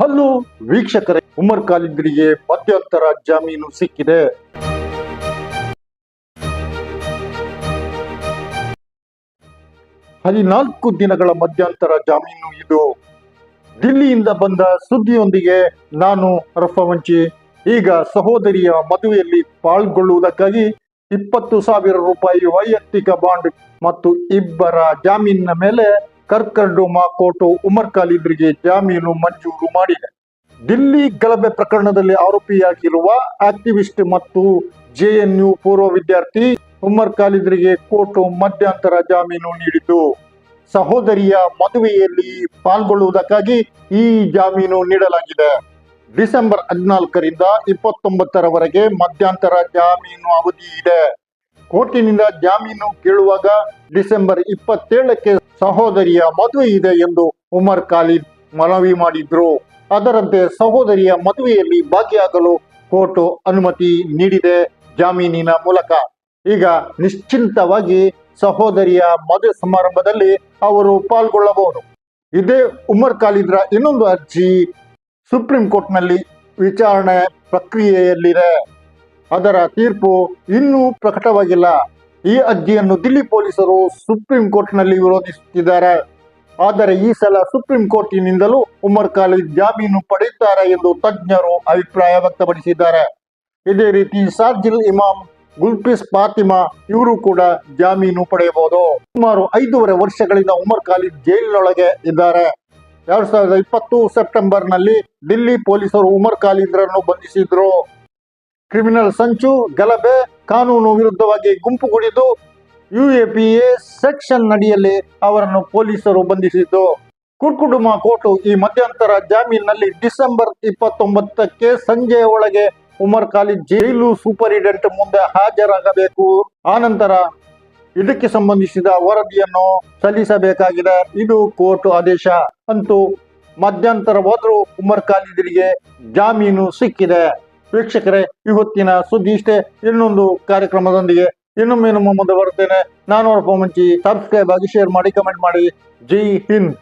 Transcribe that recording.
Hello ವೀಕ್ಷಕರೇ, ಉಮರ್ ಖಾಲಿದ್ರಿಗೆ ಮಧ್ಯಂತರ ಜಾಮೀನು ಸಿಕ್ಕಿದೆ. ಹದಿನಾಲ್ಕು ದಿನಗಳ ಮಧ್ಯಂತರ ಜಾಮೀನು ಇದು. ದಿಲ್ಲಿಯಿಂದ ಬಂದ ಸುದ್ದಿಯೊಂದಿಗೆ ನಾನು ರಫವಂಚಿ. ಈಗ ಸಹೋದರಿಯ ಮದುವೆಯಲ್ಲಿ ಪಾಲ್ಗೊಳ್ಳುವುದಕ್ಕಾಗಿ ಇಪ್ಪತ್ತು ಸಾವಿರ ರೂಪಾಯಿ ವೈಯಕ್ತಿಕ ಬಾಂಡ್ ಮತ್ತು ಇಬ್ಬರ ಜಾಮೀನಿನ ಮೇಲೆ ಕರ್ಕರ್ಡೋಮಾ ಕೋರ್ಟು ಉಮರ್ ಖಾಲಿದ್ರಿಗೆ ಜಾಮೀನು ಮಂಜೂರು ಮಾಡಿದೆ. ದಿಲ್ಲಿ ಗಲಭೆ ಪ್ರಕರಣದಲ್ಲಿ ಆರೋಪಿಯಾಗಿರುವ ಆಕ್ಟಿವಿಸ್ಟ್ ಮತ್ತು ಜೆಎನ್ಯು ಪೂರ್ವ ವಿದ್ಯಾರ್ಥಿ ಉಮರ್ ಖಾಲಿದ್ರಿಗೆ ಕೋರ್ಟು ಮಧ್ಯಂತರ ಜಾಮೀನು ನೀಡಿತು ಸಹೋದರಿಯ ಮದುವೆಯಲ್ಲಿ ಪಾಲ್ಗೊಳ್ಳುವುದಕ್ಕಾಗಿ ಈ ಜಾಮೀನು ನೀಡಲಾಗಿದೆ. ಡಿಸೆಂಬರ್ ಹದಿನಾಲ್ಕರಿಂದ ಇಪ್ಪತ್ತೊಂಬತ್ತರವರೆಗೆ ಮಧ್ಯಂತರ ಜಾಮೀನು ಅವಧಿ ಇದೆ. ಕೋರ್ಟಿನಿಂದ ಜಾಮೀನು ಕೇಳುವಾಗ ಡಿಸೆಂಬರ್ ಇಪ್ಪತ್ತೇಳಕ್ಕೆ ಸಹೋದರಿಯ ಮದುವೆ ಇದೆ ಎಂದು ಉಮರ್ ಖಾಲಿದ್ ಮನವಿ ಮಾಡಿದ್ರು. ಅದರಂತೆ ಸಹೋದರಿಯ ಮದುವೆಯಲ್ಲಿ ಭಾಗಿಯಾಗಲು ಕೋರ್ಟ್ ಅನುಮತಿ ನೀಡಿದೆ ಜಾಮೀನಿನ ಮೂಲಕ. ಈಗ ನಿಶ್ಚಿಂತವಾಗಿ ಸಹೋದರಿಯ ಮದುವೆ ಸಮಾರಂಭದಲ್ಲಿ ಅವರು ಪಾಲ್ಗೊಳ್ಳಬಹುದು. ಇದೇ ಉಮರ್ ಖಾಲಿದ್ರ ಇನ್ನೊಂದು ಅರ್ಜಿ ಸುಪ್ರೀಂ ಕೋರ್ಟ್ನಲ್ಲಿ ವಿಚಾರಣೆ ಪ್ರಕ್ರಿಯೆಯಲ್ಲಿದೆ. ಅದರ ತೀರ್ಪು ಇನ್ನೂ ಪ್ರಕಟವಾಗಿಲ್ಲ. ಈ ಅರ್ಜಿಯನ್ನು ದಿಲ್ಲಿ ಪೊಲೀಸರು ಸುಪ್ರೀಂ ಕೋರ್ಟ್ನಲ್ಲಿ ವಿರೋಧಿಸುತ್ತಿದ್ದಾರೆ. ಆದರೆ ಈ ಸಲ ಸುಪ್ರೀಂ ಕೋರ್ಟಿನಿಂದಲೂ ಉಮರ್ ಖಾಲಿದ್ ಜಾಮೀನು ಪಡೆಯುತ್ತಾರೆ ಎಂದು ತಜ್ಞರು ಅಭಿಪ್ರಾಯ ವ್ಯಕ್ತಪಡಿಸಿದ್ದಾರೆ. ಇದೇ ರೀತಿ ಸಾರ್ಜಿಲ್ ಇಮಾಮ್ ಗುಲ್ಫಿಸ್ ಫಾತಿಮಾ ಇವರು ಕೂಡ ಜಾಮೀನು ಪಡೆಯಬಹುದು. ಸುಮಾರು ಐದೂವರೆ ವರ್ಷಗಳಿಂದ ಉಮರ್ ಖಾಲಿದ್ ಜೈಲಿನೊಳಗೆ ಇದ್ದಾರೆ. ಎರಡ್ ಸಾವಿರದ ಇಪ್ಪತ್ತು ಸೆಪ್ಟೆಂಬರ್ನಲ್ಲಿ ದಿಲ್ಲಿ ಪೊಲೀಸರು ಉಮರ್ ಖಾಲಿದ್ರನ್ನು ಬಂಧಿಸಿದ್ರು. ಕ್ರಿಮಿನಲ್ ಸಂಚು, ಗಲಭೆ, ಕಾನೂನು ವಿರುದ್ಧವಾಗಿ ಗುಂಪು ಕುಡಿದು ಯುಎಪಿಎ ಸೆಕ್ಷನ್ ನಡಿಯಲ್ಲಿ ಅವರನ್ನು ಪೊಲೀಸರು ಬಂಧಿಸಿದ್ದು. ಕುರ್ಕುಡುಮ ಕೋರ್ಟು ಈ ಮಧ್ಯಂತರ ಜಾಮೀನಿನಲ್ಲಿ ಡಿಸೆಂಬರ್ ಇಪ್ಪತ್ತೊಂಬತ್ತಕ್ಕೆ ಸಂಜೆಯ ಒಳಗೆ ಉಮರ್ ಖಾಲಿ ಜೈಲು ಸೂಪರಿಂಟೆಂಡೆಂಟ್ ಮುಂದೆ ಹಾಜರಾಗಬೇಕು. ಆನಂತರ ಇದಕ್ಕೆ ಸಂಬಂಧಿಸಿದ ವರದಿಯನ್ನು ಸಲ್ಲಿಸಬೇಕಾಗಿದೆ. ಇದು ಕೋರ್ಟ್ ಆದೇಶ. ಅಂತೂ ಮಧ್ಯಂತರ ಹೋದರೂ ಉಮರ್ ಖಾಲಿದರಿಗೆ ಜಾಮೀನು ಸಿಕ್ಕಿದೆ. ವೀಕ್ಷಕರೇ, ಇವತ್ತಿನ ಸುದ್ದಿ ಇಷ್ಟೇ ಇನ್ನೊಂದು ಕಾರ್ಯಕ್ರಮದೊಂದಿಗೆ ಇನ್ನೊಮ್ಮೆ ನಮ್ಮ ಮುಂದೆ ಬರುತ್ತೇನೆ. ನಾನು ಅವರ ಮುಂಚಿ ಸಬ್ಸ್ಕ್ರೈಬ್ ಆಗಿ ಶೇರ್ ಮಾಡಿ ಕಮೆಂಟ್ ಮಾಡಿ. ಜೈ ಹಿಂದ್.